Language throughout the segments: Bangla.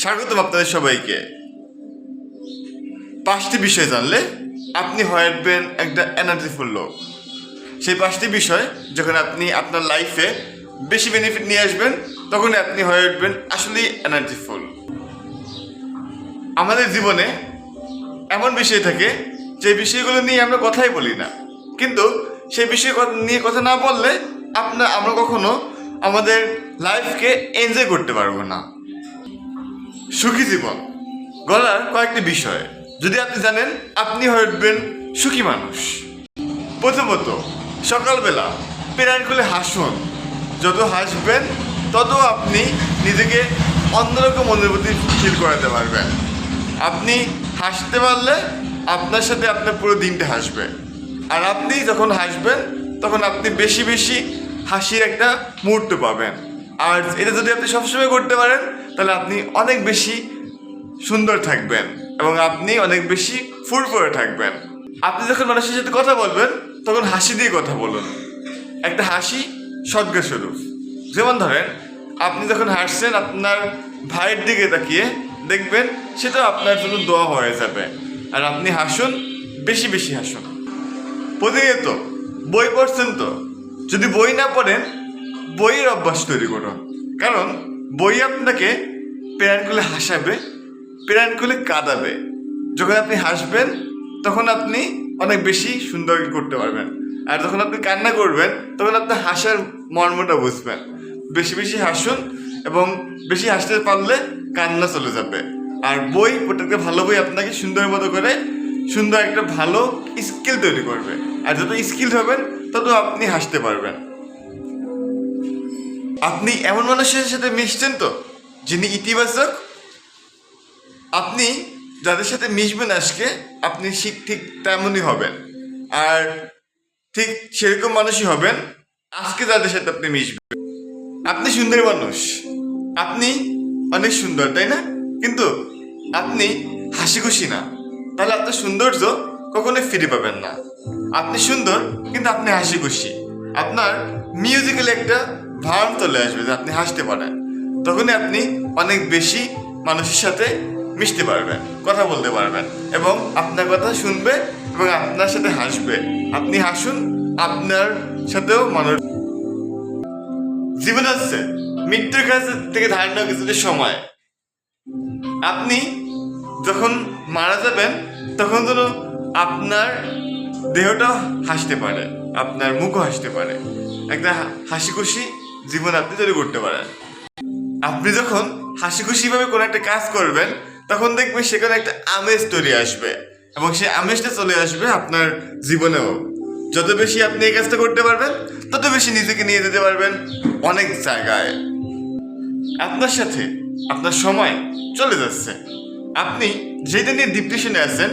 স্বাগতম আপনাদের সবাইকে। পাঁচটি বিষয় জানলে আপনি হয়ে উঠবেন একটা এনার্জিফুল লোক। সেই পাঁচটি বিষয় যখন আপনি আপনার লাইফে বেশি বেনিফিট নিয়ে আসবেন তখন আপনি হয়ে উঠবেন আসলেই এনার্জিফুল আমাদের জীবনে এমন বিষয় থাকে, যে বিষয়গুলো নিয়ে আমরা কথাই বলি না। কিন্তু সেই বিষয় নিয়ে কথা না বললে আপনার, আমরা কখনো আমাদের লাইফকে এনজয় করতে পারব না। সুখী জীবন। গলার কয়েকটি বিষয়। যদি আপনি জানেন, আপনি হয়ে উঠবেন সুখী মানুষ। প্রথমত, সকালবেলা পেরান খুলে হাসুন। যত হাসবেন, তত আপনি নিজেকে অন্যরকম অনুভূতি ফিল করাতে পারবেন। আপনি হাসতে পারলে আপনার সাথে আপনার পুরো দিনটা হাসবে। আর আপনি যখন হাসবেন, তখন আপনি বেশি বেশি হাসির একটা মুহূর্ত পাবেন। আর এটা যদি আপনি সবসময় করতে পারেন, তাহলে আপনি অনেক বেশি সুন্দর থাকবেন এবং আপনি অনেক বেশি ফুরফুরে থাকবেন। আপনি যখন মানুষের সাথে কথা বলবেন, তখন হাসি দিয়ে কথা বলুন। একটা হাসি সদ্গা স্বরূপ। যেমন ধরেন, আপনি যখন হাসছেন, আপনার ভাইয়ের দিকে তাকিয়ে দেখবেন সেটা আপনার জন্য দোয়া হয়ে যাবে। আর আপনি হাসুন, বেশি বেশি হাসুন। প্রতিনিয়ত, বই পড়ছেন তো? যদি বই না পড়েন বইয়ের অভ্যাস তৈরি করুন কারণ বই আপনাকে প্যারান খুলে হাসাবে প্যারান খুলে কাঁদাবে। যখন আপনি হাসবেন, তখন আপনি অনেক বেশি সুন্দর করতে পারবেন। আর যখন আপনি কান্না করবেন, তখন আপনি হাসার মর্মটা বুঝবেন। বেশি বেশি হাসুন এবং বেশি হাসতে পারলে কান্না চলে যাবে। আর বই প্রত্যেকটা ভালো বই আপনাকে সুন্দর মতো করে সুন্দর একটা ভালো স্কিল তৈরি করবে। আর যত স্কিল হবেন, তত আপনি হাসতে পারবেন। আপনি এমন মানুষের সাথে মিশছেন তো, যিনি ইতিবাচক? আপনি যাদের সাথে মিশবেন আজকে, আপনি ঠিক ঠিক তেমনই হবেন। আর ঠিক সেরকম মানুষই হবেন, আজকে যাদের সাথে আপনি মিশবেন। আপনি সুন্দর মানুষ। আপনি অনেক সুন্দর, তাই না? কিন্তু আপনি হাসি খুশি না। তাহলে আপনার সৌন্দর্য কখনোই ফিরে পাবেন না। আপনি সুন্দর, কিন্তু আপনি হাসি খুশি আপনার মিউজিক্যালি একটা ভাব চলে আসবে যে আপনি হাসতে পারেন। তখনই আপনি অনেক বেশি মানুষের সাথে মিশতে পারবেন, কথা বলতে পারবেন এবং আপনার কথা শুনবে এবং আপনার সাথে হাসবে। আপনি হাসুন, আপনার সাথেও মানুষ জীবন হচ্ছে, মৃত্যুর কাছে থেকে ধারণা কিছুটা সময়। আপনি যখন মারা যাবেন, তখন যেন আপনার দেহটা হাসতে পারে, আপনার মুখও হাসতে পারে। একটা হাসি খুশি জীবন আপনি তৈরি করতে পারেন। আপনি যখন হাসি খুশিভাবে কোনো একটা কাজ করবেন, তখন দেখবেন সেখানে একটা আমেজ তৈরি আসবে এবং সেই আমেজটা চলে আসবে আপনার জীবনেও। যত বেশি আপনি এই কাজটা করতে পারবেন, তত বেশি নিজেকে নিয়ে যেতে পারবেন অনেক জায়গায়। আপনার সাথে আপনার সময় চলে যাচ্ছে। আপনি যেটা নিয়ে ডিপ্রেশনে আছেন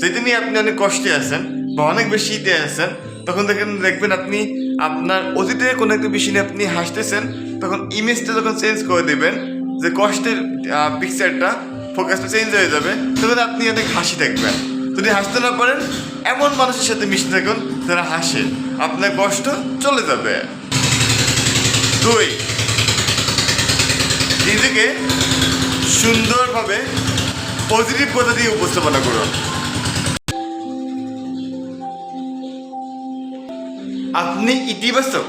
যেটা নিয়ে আপনি অনেক কষ্টে আছেন বা অনেক বেশি ইতে আছেন, তখন দেখেন, দেখবেন আপনি আপনার অতীতে কোনো একটা বিষয় নিয়ে আপনি হাসতেছেন, তখন ইমেজটা যখন চেঞ্জ করে দেবেন, যে কষ্টের পিকচারটা ফোকাসটা চেঞ্জ হয়ে যাবে, তখন আপনি অনেক হাসি থাকবেন যদি হাসতে না পারেন, এমন মানুষের সাথে মিশতে থাকুন যারা হাসে। আপনার কষ্ট চলে যাবে। দুই, নিজেকে সুন্দরভাবে পজিটিভ কথা দিয়ে উপস্থাপনা করুন। আপনি ইতিবাচক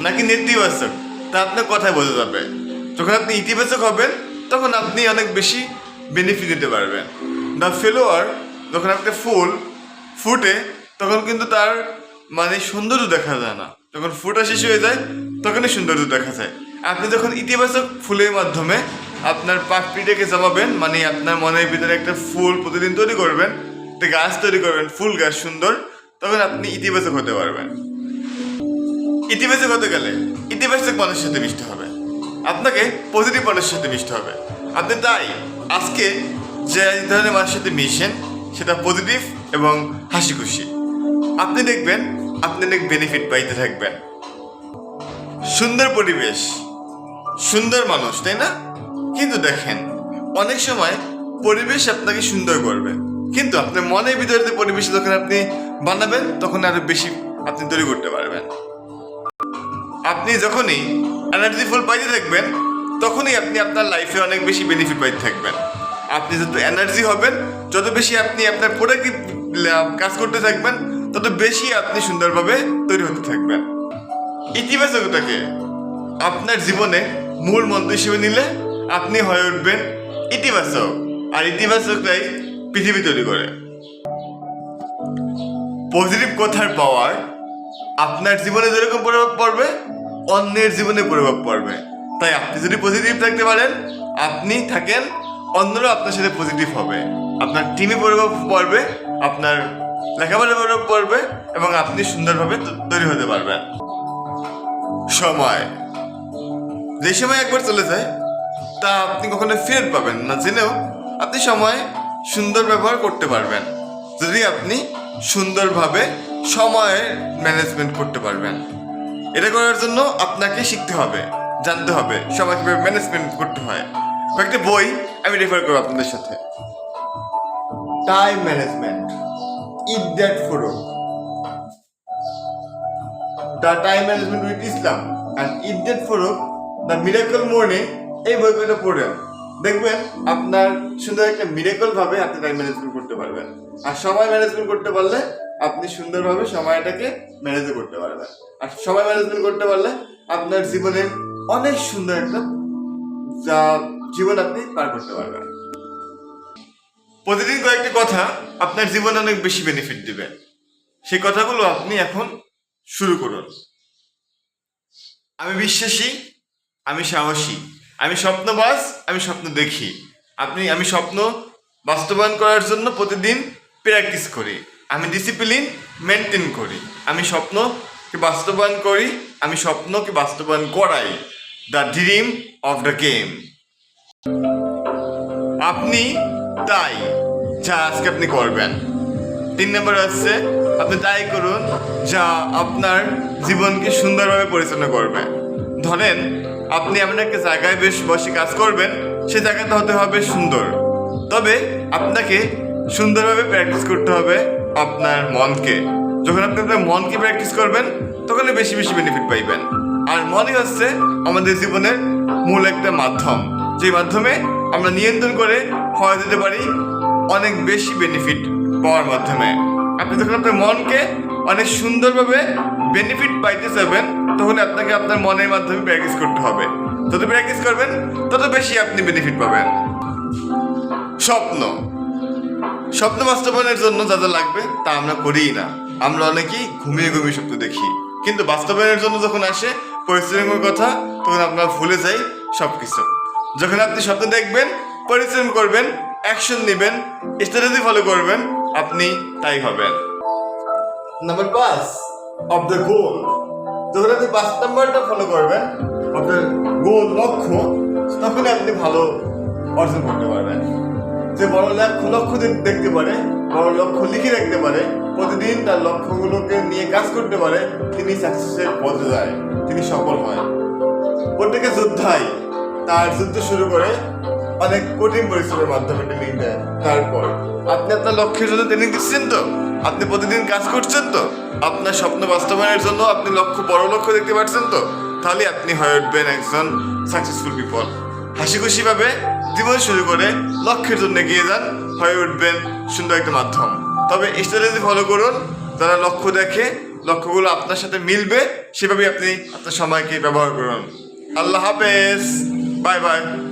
নাকি নেতিবাচক? তা আপনার কথায় বোঝা যাবে। যখন আপনি ইতিবাচক হবেন, তখন আপনি অনেক বেশি বেনিফিট দিতে পারবেন। দ্য ফেলোয়ার যখন একটা ফুল ফুটে, তখন কিন্তু তার মানে সৌন্দর্য দেখা যায় না। যখন ফুটা শেষ হয়ে যায়, তখনই সৌন্দর্য দেখা যায়। আপনি যখন ইতিবাচক ফুলের মাধ্যমে আপনার পাখিটাকে জমাবেন মানে আপনার মনের ভিতরে একটা ফুল প্রতিদিন তৈরি করবেন, একটা গাছ তৈরি করবেন, ফুল গাছ সুন্দর তখন আপনি ইতিবাচক হতে পারবেন। ইতিবাচক হতে গেলে ইতিবাচক মানুষের সাথে মিশতে হবে। আপনাকে পজিটিভ মানুষের সাথে মিশতে হবে। আপনি তাই আজকে যে ধরনের মানুষের সাথে মিশেন, সেটা পজিটিভ এবং হাসি খুশি আপনি দেখবেন, আপনি অনেক বেনিফিট পাইতে থাকবেন। সুন্দর পরিবেশ, সুন্দর মানুষ, তাই না? কিন্তু দেখেন, অনেক সময় পরিবেশ আপনাকে সুন্দর করবে। কিন্তু আপনার মনের ভিতরে পরিবেশ যখন আপনি বানাবেন, তখন আরও বেশি আপনি তৈরি করতে পারবেন। আপনি যখনই এনার্জি ফুল পাইতে থাকবেন, তখনই আপনি আপনার লাইফে অনেক বেশি বেনিফিট পাইতে থাকবেন। আপনি যত এনার্জি হবেন, যত বেশি আপনি আপনার প্রোডাক্টিভ কাজ করতে থাকবেন, তত বেশি আপনি সুন্দরভাবে তৈরি হতে থাকবেন। ইতিবাচকতাকে আপনার জীবনে মূল মন্ত্র হিসেবে নিলে আপনি হয়ে উঠবেন ইতিবাচক। আর ইতিবাচকটাই পৃথিবী তৈরি করে। পজিটিভ কথার পাওয়ার আপনার জীবনে যেরকম প্রভাব পড়বে, অন্যের জীবনে প্রভাব পড়বে। তাই আপনি যদি পজিটিভ থাকতে পারেন, আপনি থাকেন অন্যরা আপনার সাথে পজিটিভ হবে। আপনার টিমে প্রভাব পড়বে, আপনার লেখাপড়া প্রভাব পড়বে, এবং আপনি সুন্দরভাবে তৈরি হতে পারবেন। সময়। যে সময় একবার চলে যায়, তা আপনি কখনো ফেরত পাবেন না। জেনেও আপনি সময় সুন্দর ব্যবহার করতে পারবেন। যদি আপনি সুন্দরভাবে সময়ের ম্যানেজমেন্ট করতে পারবেন। এটা করার জন্য আপনাকে শিখতে হবে, জানতে হবে সময় কীভাবে ম্যানেজমেন্ট করতে হয়। কয়েকটা বই আমি রেফার করব আপনাদের সাথে। Time management eat that frog the time management with Islam and eat that frog the miracle morning এই বইগুলো পড়েন দেখবেন আপনার সুন্দর একটা মিরাকল ভাবে আপনি টাইম ম্যানেজমেন্ট করতে পারবেন। আর সময় ম্যানেজমেন্ট করতে পারলে আপনি সুন্দরভাবে সময়টাকে ম্যানেজ করতে পারবেন। আর সময় ম্যানেজমেন্ট করতে পারলে আপনার জীবনে অনেক সুন্দর একটা যা জীবন আপনি পার করতে পারবেন। প্রতিদিন কয়েকটি কথা আপনার জীবনে অনেক বেশি বেনিফিট দিবে। সেই কথাগুলো আপনি এখন শুরু করুন। আমি বিশ্বাসী, আমি সাহসী। আমি স্বপ্নবাজ আমি স্বপ্ন দেখি। আপনি, আমি স্বপ্ন বাস্তবায়ন করার জন্য প্রতিদিন প্র্যাকটিস করি। আমি ডিসিপ্লিন মেনটেন করি। আমি স্বপ্নকে বাস্তবায়ন করি, আমি স্বপ্নকে বাস্তবায়ন করাই। The dream of the game আপনি তাই, যা আজকে আপনি করবেন। তিন নম্বর হচ্ছে, আপনি তাই করুন যা আপনার জীবনকে সুন্দরভাবে পরিচালনা করবে। ধরেন আপনি এমন একটা জায়গায় বেশ বসে কাজ করবেন, সে জায়গাটা হতে হবে সুন্দর। তবে আপনাকে সুন্দরভাবে প্র্যাকটিস করতে হবে আপনার মনকে। যখন আপনি আপনার মনকে প্র্যাকটিস করবেন, তখনই বেশি বেশি বেনিফিট পাইবেন। আর মনই হচ্ছে আমাদের জীবনের মূল একটা মাধ্যম। যে মাধ্যমে আমরা নিয়ন্ত্রণ করে হওয়া দিতে পারি, অনেক বেশি বেনিফিট পাওয়ার মাধ্যমে। আপনি যখন আপনার মনকে অনেক সুন্দরভাবে বেনিফিট পাইতে চাইবেন তখন আপনাকে আপনার মনের মাধ্যমে প্র্যাকটিস করতে হবে। যত প্র্যাকটিস করবেন, তত বেশি আপনি বেনিফিট পাবেন। স্বপ্ন। স্বপ্ন বাস্তবায়নের জন্য যা যা লাগবে তা আমরা করিই না। আমরা অনেকেই ঘুমিয়ে ঘুমিয়ে স্বপ্ন দেখি। কিন্তু বাস্তবায়নের জন্য যখন আসে পরিশ্রমের কথা, তখন আমরা ভুলে যাই সব কিছু যখন আপনি স্বপ্ন দেখবেন, পরিশ্রম করবেন অ্যাকশন নেবেন স্ট্র্যাটেজি ফলো করবেন, আপনি তাই হবেন। নাম্বার পাঁচ অফ দ্য গোল আপনি পাঁচ নাম্বারটা ফলো করবেন। আপনার গোল লক্ষ্য, তখনই আপনি ভালো অর্জন করতে পারবেন। যে বড় লক্ষ্য লক্ষ্য দেখতে পারে, বড় লক্ষ্য লিখে রাখতে পারে, প্রতিদিন তার লক্ষ্যগুলোকে নিয়ে কাজ করতে পারে, তিনি সাকসেসের পথে যায় তিনি সফল হয়। প্রত্যেকে যোদ্ধাই। তার যুদ্ধ শুরু করে অনেক কঠিন পরিশ্রমের মাধ্যমে ট্রেনিং দেয়। তারপর আপনি আপনার লক্ষ্যের জন্য ট্রেনিং দিচ্ছেন তো? আপনি প্রতিদিন কাজ করছেন তো? আপনার স্বপ্ন বাস্তবায়নের জন্য আপনি লক্ষ্য, বড় লক্ষ্য দেখতে পাচ্ছেন তো? তাহলে আপনি হয়ে উঠবেন একজন সাকসেসফুল পিপল হাসি খুশি ভাবে জীবন শুরু করে লক্ষ্যের জন্য এগিয়ে যান, হয়ে উঠবেন সুন্দর একটা মাধ্যম। তবে স্ট্র্যাটেজি ফলো করুন। যারা লক্ষ্য দেখে, লক্ষ্যগুলো আপনার সাথে মিলবে সেভাবে আপনি আপনার সময়কে ব্যবহার করুন। আল্লাহ হাফেজ। Bye bye.